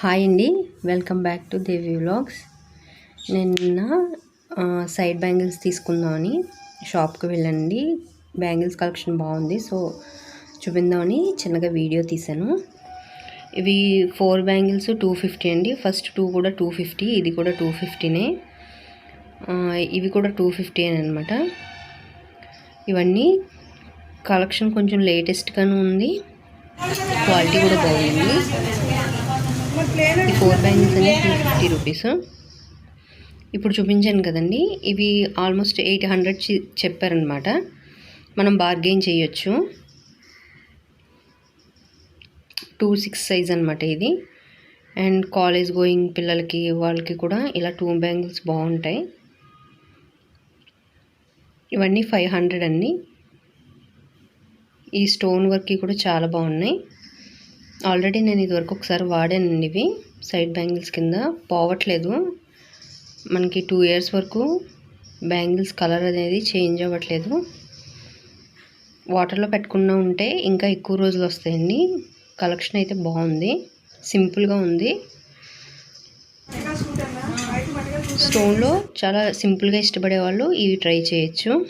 Hi అండి welcome back to Devi vlogs నిన్న side bangles తీసుకుందామని షాప్కి వెళ్ళండి. బ్యాంగిల్స్ కలెక్షన్ బాగుంది సో చూపిందామని చిన్నగా వీడియో తీశాను. ఇవి ఫోర్ బ్యాంగిల్స్ టూ ఫిఫ్టీ అండి. ఫస్ట్ టూ కూడా టూ ఫిఫ్టీ ఇది కూడా టూ ఫిఫ్టీనే ఇవి కూడా టూ ఫిఫ్టీ అనమాట ఇవన్నీ కలెక్షన్ కొంచెం లేటెస్ట్గాను ఉంది. క్వాలిటీ కూడా బాగుంది. ఈ ఫోర్ బ్యాంగిల్స్ అనేది టూ ఫిఫ్టీ రూపీస్. ఇప్పుడు చూపించాను కదండి ఇవి ఆల్మోస్ట్ ఎయిట్ హండ్రెడ్ చెప్పారనమాట. మనం బార్గెయిన్ చేయొచ్చు. టూ సిక్స్ సైజ్ అనమాట ఇది. అండ్ కాలేజ్ గోయింగ్ పిల్లలకి వాళ్ళకి కూడా ఇలా టూ బ్యాంగిల్స్ బాగుంటాయి. ఇవన్నీ ఫైవ్ హండ్రెడ్ అండి ఈ స్టోన్ వర్క్కి కూడా చాలా బాగున్నాయి. ఆల్రెడీ నేను ఇదివరకు ఒకసారి వాడానండి ఇవి. సైడ్ బ్యాంగిల్స్ కింద పోవట్లేదు. మనకి టూ ఇయర్స్ వరకు బ్యాంగిల్స్ కలర్ అనేది చేంజ్ అవ్వట్లేదు. వాటర్లో పెట్టుకున్నా ఉంటే ఇంకా ఎక్కువ రోజులు వస్తాయండి. కలెక్షన్ అయితే బాగుంది. సింపుల్గా ఉంది. స్టోన్లో చాలా సింపుల్గా ఇష్టపడే వాళ్ళు ఇవి ట్రై చేయొచ్చు.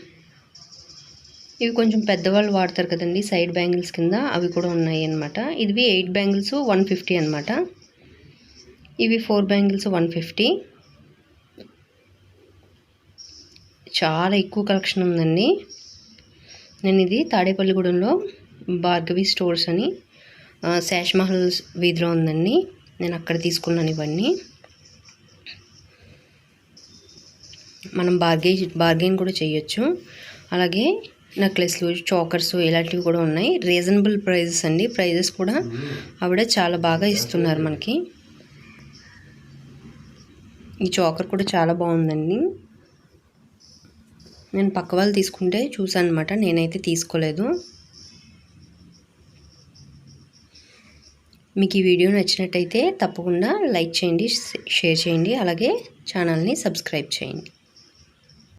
ఇవి కొంచెం పెద్దవాళ్ళు వాడతారు కదండి సైడ్ బ్యాంగిల్స్ కింద అవి కూడా ఉన్నాయి అనమాట ఇవి ఎయిట్ బ్యాంగిల్స్ వన్ ఫిఫ్టీ అనమాట ఇవి ఫోర్ బ్యాంగిల్స్ వన్ ఫిఫ్టీ. చాలా ఎక్కువ కలెక్షన్ ఉందండి. నేను ఇది తాడేపల్లిగూడెంలో భార్గవి స్టోర్స్ అని శాష్ మహల్ వీధిలో ఉందండి. నేను అక్కడ తీసుకున్నాను ఇవన్నీ. మనం బార్గే బార్గెన్ కూడా చేయొచ్చు. అలాగే నెక్లెస్లు చోకర్స్ ఇలాంటివి కూడా ఉన్నాయి. రీజనబుల్ ప్రైజెస్ అండి. ప్రైజెస్ కూడా ఆవిడ చాలా బాగా ఇస్తున్నారు మనకి. ఈ చోకర్ కూడా చాలా బాగుందండి. నేను పక్క వాళ్ళు తీసుకుంటే చూసాను అనమాట నేనైతే తీసుకోలేదు. మీకు ఈ వీడియో నచ్చినట్టయితే తప్పకుండా లైక్ చేయండి షేర్ చేయండి. అలాగే ఛానల్ని సబ్స్క్రైబ్ చేయండి.